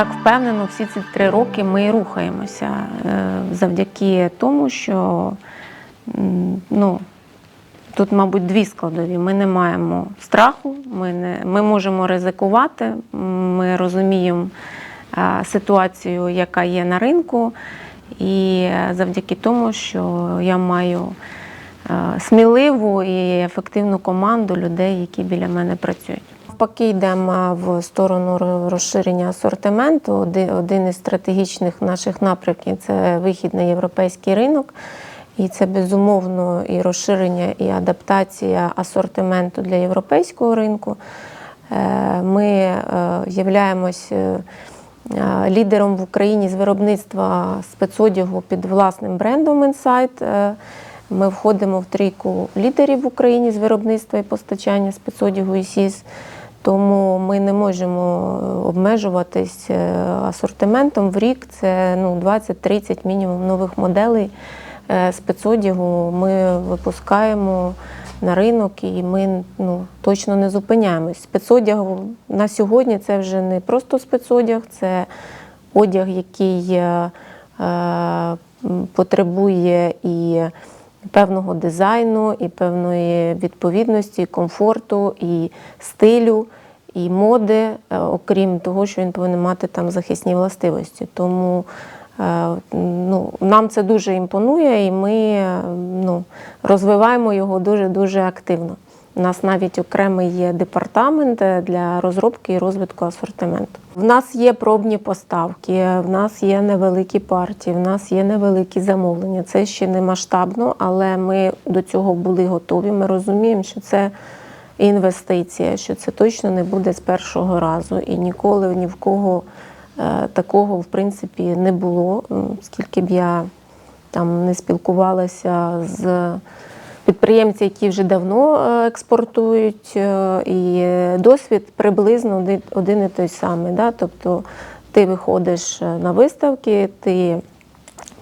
так впевнено всі ці три роки ми рухаємося е, завдяки тому, що ну, тут, мабуть, дві складові. Ми не маємо страху, ми, не, ми можемо ризикувати, ми розуміємо ситуацію, яка є на ринку, і е, завдяки тому, що я маю е, сміливу і ефективну команду людей, які біля мене працюють. Навпаки, йдемо в сторону розширення асортименту. Один із стратегічних наших напрямків це вихід на європейський ринок. І це безумовно і розширення, і адаптація асортименту для європейського ринку. Е, Ми е, являємось е, лідером в Україні з виробництва спецодягу під власним брендом Insight. Ми входимо в трійку лідерів в Україні з виробництва і постачання спецодягу і. Тому ми не можемо обмежуватись е, асортиментом в рік. Це ну, 20-30 мінімум нових моделей е, спецодягу. Ми випускаємо на ринок і ми ну, точно не зупиняємось. Спецодяг на сьогодні це вже не просто спецодяг, це одяг, який е, е, потребує і певного дизайну, і певної відповідності, комфорту, і стилю, і моди, е, окрім того, що він повинен мати там захисні властивості. Тому е, ну, нам це дуже імпонує, і ми е, ну, розвиваємо його дуже-дуже активно. У нас навіть окремий є департамент е, для розробки і розвитку асортименту. В нас є пробні поставки, в нас є невеликі партії, в нас є невеликі замовлення. Це ще не масштабно, але ми до цього були готові. Ми розуміємо, що це інвестиція, що це точно не буде з першого разу і ніколи ні в кого е, такого в принципі не було. Скільки б я там не спілкувалася з підприємці, які вже давно е, експортують, е, і досвід приблизно один- і той самий. Да? Тобто ти виходиш е, на виставки, ти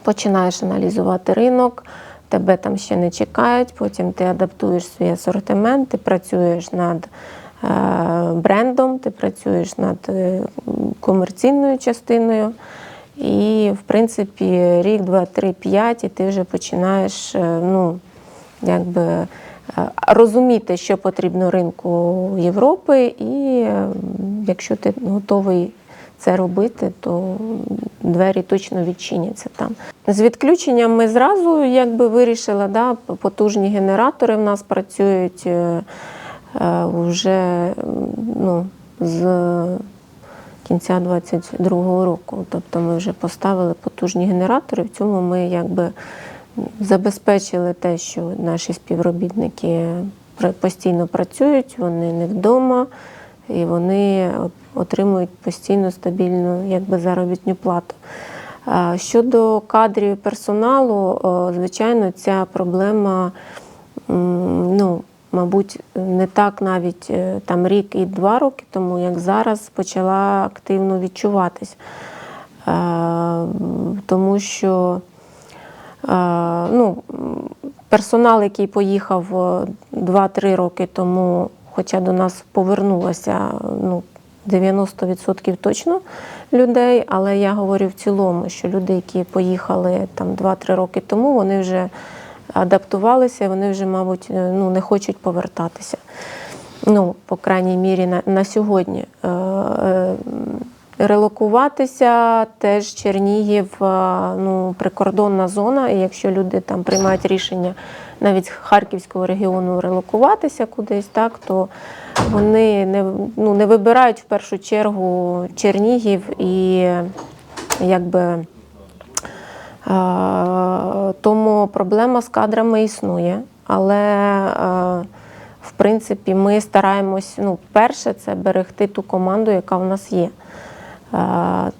починаєш аналізувати ринок, тебе там ще не чекають, потім ти адаптуєш свій асортимент, ти працюєш над брендом, ти працюєш над комерційною частиною. І, в принципі, рік, два, три, п'ять, і ти вже починаєш ну, якби, е, розуміти, що потрібно ринку Європи, і е, якщо ти готовий це робити, то двері точно відчиняться там. З відключенням ми зразу якби вирішили, да, потужні генератори в нас працюють е, вже ну, з кінця 22-го року. Тобто ми вже поставили потужні генератори. В цьому ми якби забезпечили те, що наші співробітники постійно працюють, вони не вдома і вони отримують постійно стабільну якби, заробітну плату. Щодо кадрів і персоналу, звичайно, ця проблема, ну, мабуть, не так навіть е, там рік і два роки тому, як зараз, почала активно відчуватись. Тому що ну, персонал, який поїхав е, 2-3 роки тому, хоча до нас повернулося ну, 90% точно людей, але я говорю в цілому, що люди, які поїхали там 2-3 роки тому, вони вже адаптувалися, вони вже, мабуть, е, ну, не хочуть повертатися. Ну, по крайній мірі, на, на сьогодні. Е, е, Релокуватися теж Чернігів, е, ну, прикордонна зона, і якщо люди там приймають рішення навіть з Харківського регіону релокуватися кудись, так, то вони не, ну, не вибирають в першу чергу Чернігів і якби. Е, Тому проблема з кадрами існує, але е, в принципі ми стараємось, ну, перше, це берегти ту команду, яка в нас є.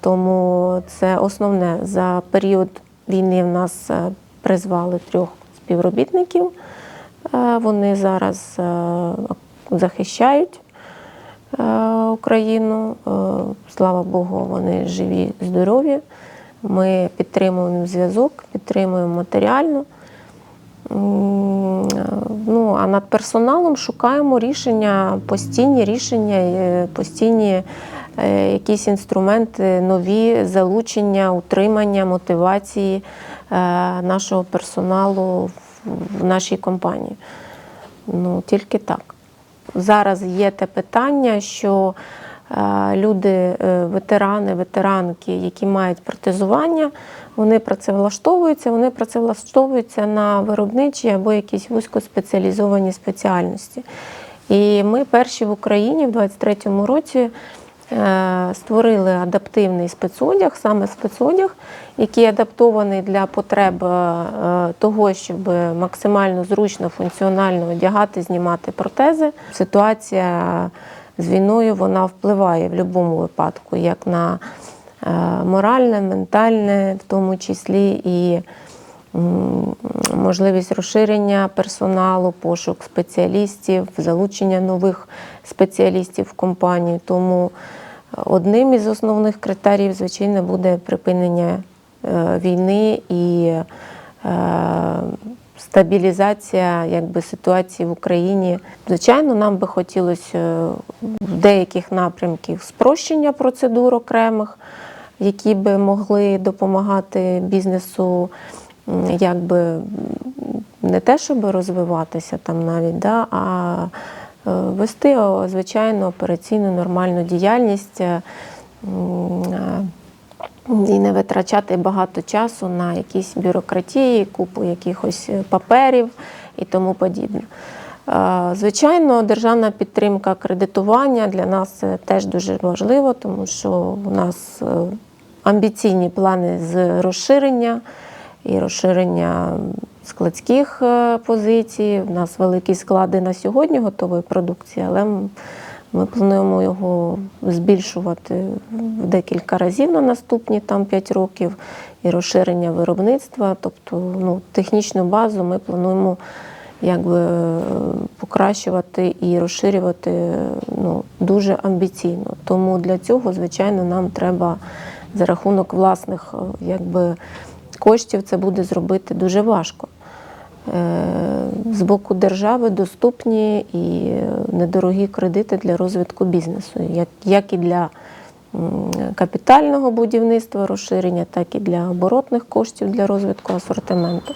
Тому це основне. За період війни в нас е, призвали трьох співробітників. Е, Вони зараз е, захищають Україну. Слава Богу, вони живі, здорові. Ми підтримуємо зв'язок, підтримуємо матеріально. Ну, а над персоналом шукаємо рішення, постійні рішення, постійні якісь інструменти нові залучення, утримання, мотивації е, нашого персоналу в- нашій компанії. Ну, тільки так. Зараз є те питання, що е, люди, е, ветерани, ветеранки, які мають протезування, вони працевлаштовуються, вони працевлаштовуються на виробничі або якісь вузькоспеціалізовані спеціальності. І ми перші в Україні в 2023 році е, створили адаптивний спецодяг, саме спецодяг, який адаптований для потреб е, того, щоб максимально зручно, функціонально одягати, знімати протези. Ситуація з війною вона впливає в будь-якому випадку, як на е, моральне, ментальне, в тому числі і можливість розширення персоналу, пошук спеціалістів, залучення нових спеціалістів в компанію. Тому одним із основних критеріїв, звичайно, буде припинення е, війни і е, стабілізація якби, ситуації в Україні. Звичайно, нам би хотілося е, в деяких напрямків спрощення процедур окремих, які би могли допомагати бізнесу якби не те, щоб розвиватися там навіть, да, а е, вести о, звичайно операційну нормальну діяльність. е, е, і не витрачати багато часу на якісь бюрократії, купу якихось паперів і тому подібне. Звичайно, державна підтримка кредитування для нас теж дуже важливо, тому що у нас амбіційні плани з розширення і розширення складських е, позицій. У нас великі склади на сьогодні готової продукції, але ми плануємо його збільшувати в декілька разів на наступні там 5 років і розширення виробництва. Тобто ну, технічну базу ми плануємо якби, покращувати і розширювати ну, дуже амбіційно. Тому для цього, звичайно, нам треба за рахунок власних е, якби, коштів це буде зробити дуже важко. Е, З боку держави доступні і недорогі кредити для розвитку бізнесу, як, як і для капітального будівництва розширення, так і для оборотних коштів для розвитку асортименту.